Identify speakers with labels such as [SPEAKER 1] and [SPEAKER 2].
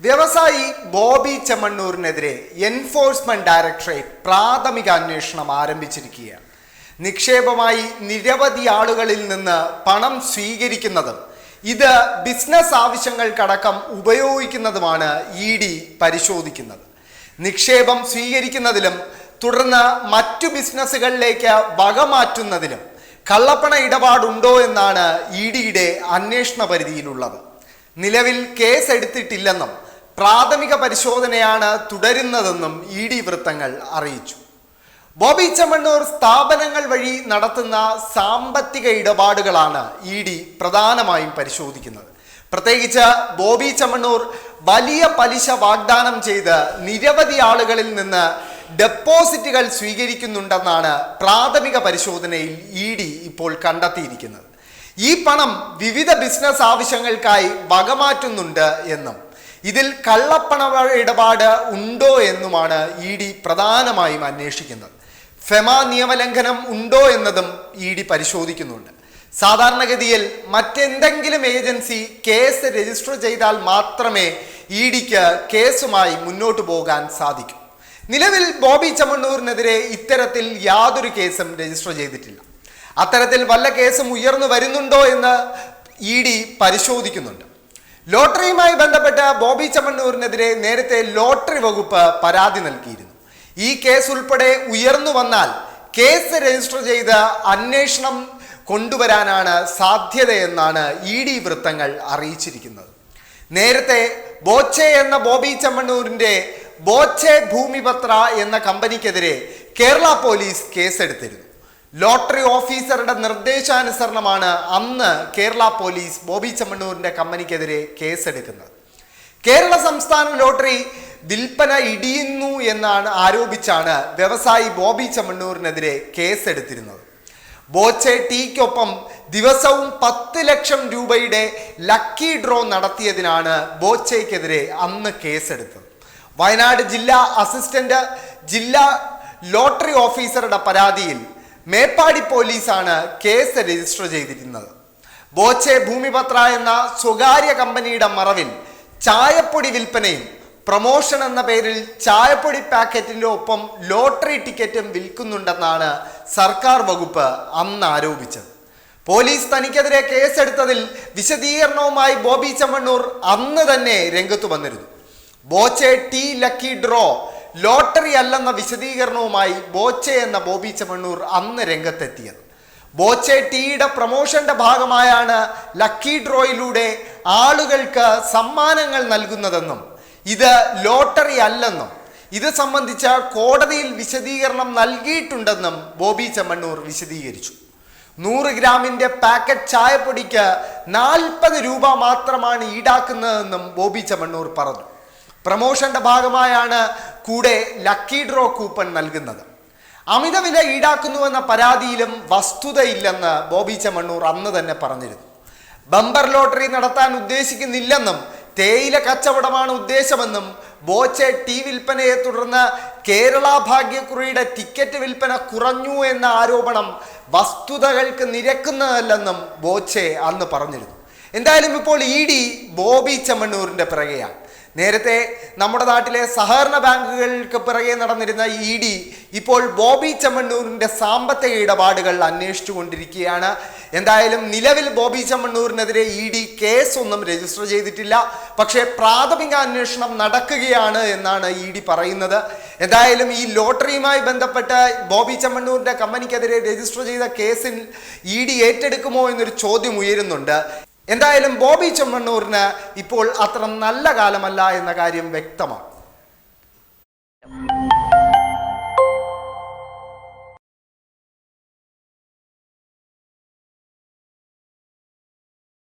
[SPEAKER 1] വ്യവസായി Bobby ചെമ്മണ്ണൂരിനെതിരെ enforcement directorate പ്രാഥമിക അന്വേഷണം ആരംഭിച്ചിരിക്കുകയാണ്. നിക്ഷേപമായി നിരവധി ആളുകളിൽ നിന്ന് പണം സ്വീകരിക്കുന്നതും ഇത് ബിസിനസ് ആവശ്യങ്ങൾക്കടക്കം ഉപയോഗിക്കുന്നതുമാണ് ഇ ഡി പരിശോധിക്കുന്നത്. നിക്ഷേപം സ്വീകരിക്കുന്നതിലും തുടർന്ന് മറ്റു ബിസിനസ്സുകളിലേക്ക് വകമാറ്റുന്നതിലും കള്ളപ്പണ ഇടപാടുണ്ടോ എന്നാണ് ഇ ഡിയുടെ അന്വേഷണ പരിധിയിലുള്ളത്. നിലവിൽ കേസ് എടുത്തിട്ടില്ലെന്നും പ്രാഥമിക പരിശോധനയാണ് തുടരുന്നതെന്നും ഇ ഡി വൃത്തങ്ങൾ അറിയിച്ചു. ബോബി ചമ്മണ്ണൂർ സ്ഥാപനങ്ങൾ വഴി നടത്തുന്ന സാമ്പത്തിക ഇടപാടുകളാണ് ഇ ഡി പ്രധാനമായും പരിശോധിക്കുന്നത്. പ്രത്യേകിച്ച് ബോബി ചമ്മണ്ണൂർ വലിയ പലിശ വാഗ്ദാനം ചെയ്ത് നിരവധി ആളുകളിൽ നിന്ന് ഡെപ്പോസിറ്റുകൾ സ്വീകരിക്കുന്നുണ്ടെന്നാണ് പ്രാഥമിക പരിശോധനയിൽ ഇ ഡി ഇപ്പോൾ കണ്ടെത്തിയിരിക്കുന്നത്. ഈ പണം വിവിധ ബിസിനസ് ആവശ്യങ്ങൾക്കായി വകമാറ്റുന്നുണ്ട് എന്നും ഇതിൽ കള്ളപ്പണ ഇടപാട് ഉണ്ടോ എന്നുമാണ് ഇ ഡി പ്രധാനമായും അന്വേഷിക്കുന്നത്. ഫെമ നിയമലംഘനം ഉണ്ടോ എന്നതും ഇ ഡി പരിശോധിക്കുന്നുണ്ട്. സാധാരണഗതിയിൽ മറ്റെന്തെങ്കിലും ഏജൻസി കേസ് രജിസ്റ്റർ ചെയ്താൽ മാത്രമേ ഇ ഡിക്ക് കേസുമായി മുന്നോട്ട് പോകാൻ സാധിക്കൂ. നിലവിൽ ബോബി ചമ്മണ്ണൂരിനെതിരെ ഇത്തരത്തിൽ യാതൊരു കേസും രജിസ്റ്റർ ചെയ്തിട്ടില്ല. അത്തരത്തിൽ വല്ല കേസും ഉയർന്നു വരുന്നുണ്ടോ എന്ന് ഇ ഡി പരിശോധിക്കുന്നുണ്ട്. ലോട്ടറിയുമായി ബന്ധപ്പെട്ട ബോബി ചമ്മണ്ണൂരിനെതിരെ നേരത്തെ ലോട്ടറി വകുപ്പ് പരാതി നൽകിയിരുന്നു. ഈ കേസ് ഉൾപ്പെടെ ഉയർന്നു വന്നാൽ കേസ് രജിസ്റ്റർ ചെയ്ത് അന്വേഷണം കൊണ്ടുവരാനാണ് സാധ്യതയെന്നാണ് ഇ ഡി വൃത്തങ്ങൾ അറിയിച്ചിരിക്കുന്നത്. നേരത്തെ ബോച്ചെ എന്ന ബോബി ചമ്മണ്ണൂരിന്റെ ബോച്ചെ ഭൂമിപത്ര എന്ന കമ്പനിക്കെതിരെ കേരള പോലീസ് കേസെടുത്തിരുന്നു. ലോട്ടറി ഓഫീസറുടെ നിർദ്ദേശാനുസരണമാണ് അന്ന് കേരള പോലീസ് ബോബി ചമ്മണ്ണൂരിന്റെ കമ്പനിക്കെതിരെ കേസെടുക്കുന്നത്. കേരള സംസ്ഥാന ലോട്ടറി വിൽപ്പന ഇടിയുന്നു എന്നാണ് ആരോപിച്ചാണ് വ്യവസായി ബോബി ചെമ്മണ്ണൂരിനെതിരെ കേസെടുത്തിരുന്നത്. ബോച്ചെ ടീക്കൊപ്പം ദിവസവും പത്ത് ലക്ഷം രൂപയുടെ ലക്കി ഡ്രോ നടത്തിയതിനാണ് ബോച്ചയ്ക്കെതിരെ അന്ന് കേസെടുത്തത്. വയനാട് ജില്ലാ അസിസ്റ്റന്റ് ജില്ലാ ലോട്ടറി ഓഫീസറുടെ പരാതിയിൽ മേപ്പാടി പോലീസാണ് കേസ് രജിസ്റ്റർ ചെയ്തിരുന്നത്. ബോച്ചെ ഭൂമിപത്ര എന്ന സ്വകാര്യ കമ്പനിയുടെ മറവിൽ ചായപ്പൊടി വിൽപ്പനയും പ്രമോഷൻ എന്ന പേരിൽ ചായപ്പൊടി പാക്കറ്റിന്റെ ഒപ്പം ലോട്ടറി ടിക്കറ്റും വിൽക്കുന്നുണ്ടെന്നാണ് സർക്കാർ വകുപ്പ് അന്ന് ആരോപിച്ചത്. പോലീസ് തനിക്കെതിരെ കേസെടുത്തതിൽ വിശദീകരണവുമായി ബോബി ചമ്മണ്ണൂർ അന്ന് തന്നെ രംഗത്ത് വന്നിരുന്നു. Boche tea lucky draw lottery അല്ലെന്ന വിശദീകരണവുമായി ബോച്ചെ എന്ന ബോബി ചെമ്മണ്ണൂർ അന്ന് രംഗത്തെത്തിയത്. ബോച്ചെ ടീയുടെ പ്രൊമോഷന്റെ ഭാഗമായാണ് ലക്കി ഡ്രോയിലൂടെ ആളുകൾക്ക് സമ്മാനങ്ങൾ നൽകുന്നതെന്നും ഇത് ലോട്ടറി അല്ലെന്നും ഇത് സംബന്ധിച്ച കോടതിയിൽ വിശദീകരണം നൽകിയിട്ടുണ്ടെന്നും ബോബി ചെമ്മണ്ണൂർ വിശദീകരിച്ചു. നൂറ് ഗ്രാമിന്റെ പാക്കറ്റ് ചായപ്പൊടിക്ക് നാൽപ്പത് രൂപ മാത്രമാണ് ഈടാക്കുന്നതെന്നും ബോബി ചെമ്മണ്ണൂർ പറഞ്ഞു. പ്രമോഷന്റെ ഭാഗമായാണ് കൂടെ ലക്കി ഡ്രോ കൂപ്പൺ നൽകുന്നത്. അമിതവില ഈടാക്കുന്നുവെന്ന പരാതിയിലും വസ്തുതയില്ലെന്ന് ബോബി ചെമ്മണ്ണൂർ അന്ന് തന്നെ പറഞ്ഞിരുന്നു. ബമ്പർ ലോട്ടറി നടത്താൻ ഉദ്ദേശിക്കുന്നില്ലെന്നും തേയില കച്ചവടമാണ് ഉദ്ദേശമെന്നും ബോച്ചെ ടി വിൽപ്പനയെ തുടർന്ന് കേരള ഭാഗ്യക്കുറിയുടെ ടിക്കറ്റ് വിൽപ്പന കുറഞ്ഞു എന്ന ആരോപണം വസ്തുതകൾക്ക് നിരക്കുന്നതല്ലെന്നും ബോച്ചെ അന്ന് പറഞ്ഞിരുന്നു. എന്തായാലും ഇപ്പോൾ ഇ ഡി ബോബി ചെമ്മണ്ണൂരിന്റെ പിറകെയാണ്. നേരത്തെ നമ്മുടെ നാട്ടിലെ സഹകരണ ബാങ്കുകൾക്ക് പിറകെ നടന്നിരുന്ന ഇ ഡി ഇപ്പോൾ ബോബി ചമ്മണ്ണൂരിന്റെ സാമ്പത്തിക ഇടപാടുകൾ അന്വേഷിച്ചു കൊണ്ടിരിക്കുകയാണ് എന്തായാലും നിലവിൽ ബോബി ചെമ്മണ്ണൂരിനെതിരെ ഇ ഡി കേസൊന്നും രജിസ്റ്റർ ചെയ്തിട്ടില്ല. പക്ഷേ പ്രാഥമിക അന്വേഷണം നടക്കുകയാണ് എന്നാണ് ഇ ഡി പറയുന്നത്. എന്തായാലും ഈ ലോട്ടറിയുമായി ബന്ധപ്പെട്ട് ബോബി ചമ്മണ്ണൂരിന്റെ കമ്പനിക്കെതിരെ രജിസ്റ്റർ ചെയ്ത കേസിൽ ഇ ഡി ഏറ്റെടുക്കുമോ എന്നൊരു ചോദ്യം ഉയരുന്നുണ്ട്. എന്തായാലും ബോബി ചെമ്മണ്ണൂരിന് ഇപ്പോൾ അത്ര നല്ല കാലമല്ല എന്ന കാര്യം വ്യക്തമാണ്.